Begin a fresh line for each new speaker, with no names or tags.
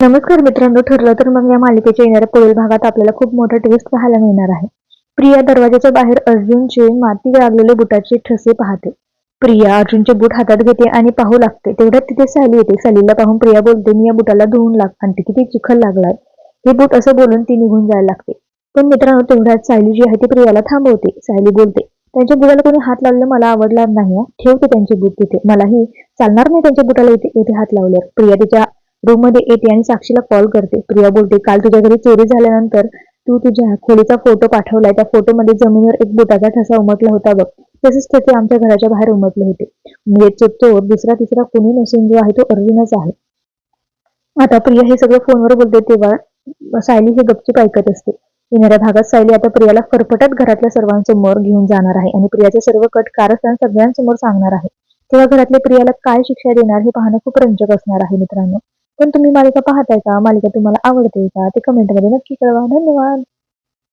नमस्कार मित्रांनो ठरलं तर मग या मालिकेच्या येणाऱ्या पुढील भागात आपल्याला खूप मोठा ट्विस्ट पाहायला मिळणार आहे. प्रिया दरवाजाच्या बाहेर अर्जुनचे माती लागलेले बुटाचे ठसे पाहते. प्रिया अर्जुनचे बूट हातात घेते आणि पाहू लागते. तेवढ्यात तिथे साली येते. सालीला पाहून प्रिया बोलते मी या बुटाला धुवून लाग आणते किती चिखल लागलाय. हे बूट असं बोलून ती निघून जायला लागते. पण मित्रांनो तेवढ्यात सायली जी आहे ती प्रियाला थांबवते. सायली बोलते त्यांच्या बुटाला कोणी हात लावलं? मला आवडणार नाही ठेवते त्यांचे बूट तिथे. मलाही चालणार नाही त्यांच्या बुटाला इथे इथे हात लावल्यावर प्रिया तिच्या रूममध्ये येते आणि साक्षीला कॉल करते. प्रिया बोलते काल तुझ्या घरी चोरी झाल्यानंतर तू तुझ्या खोलीचा फोटो पाठवलाय. त्या फोटोमध्ये जमिनीवर एक बुटाचा ठसा उमटला होता बघ. तसेच त्याचे आमच्या घराच्या बाहेर उमटले होते. म्हणजे चोर दुसरा तिसरा कोणी नसून जो आहे तो अर्जुनच आहे. आता प्रिया हे सगळं फोनवर बोलते तेव्हा सायली हे गपचूप ऐकत असते. येणाऱ्या भागात सायली आता प्रियाला फरफटत घरातल्या सर्वांसमोर घेऊन जाणार आहे आणि प्रियाचे सर्व कट कारस्थान सगळ्यांसमोर सांगणार आहे. तेव्हा घरातल्या प्रियाला काय शिक्षा देणार हे पाहणं खूप रंजक असणार आहे मित्रांनो. पण तुम्ही मालिका पाहताय का? मालिका तुम्हाला आवडते का? ते कमेंटमध्ये नक्की कळवा. धन्यवाद.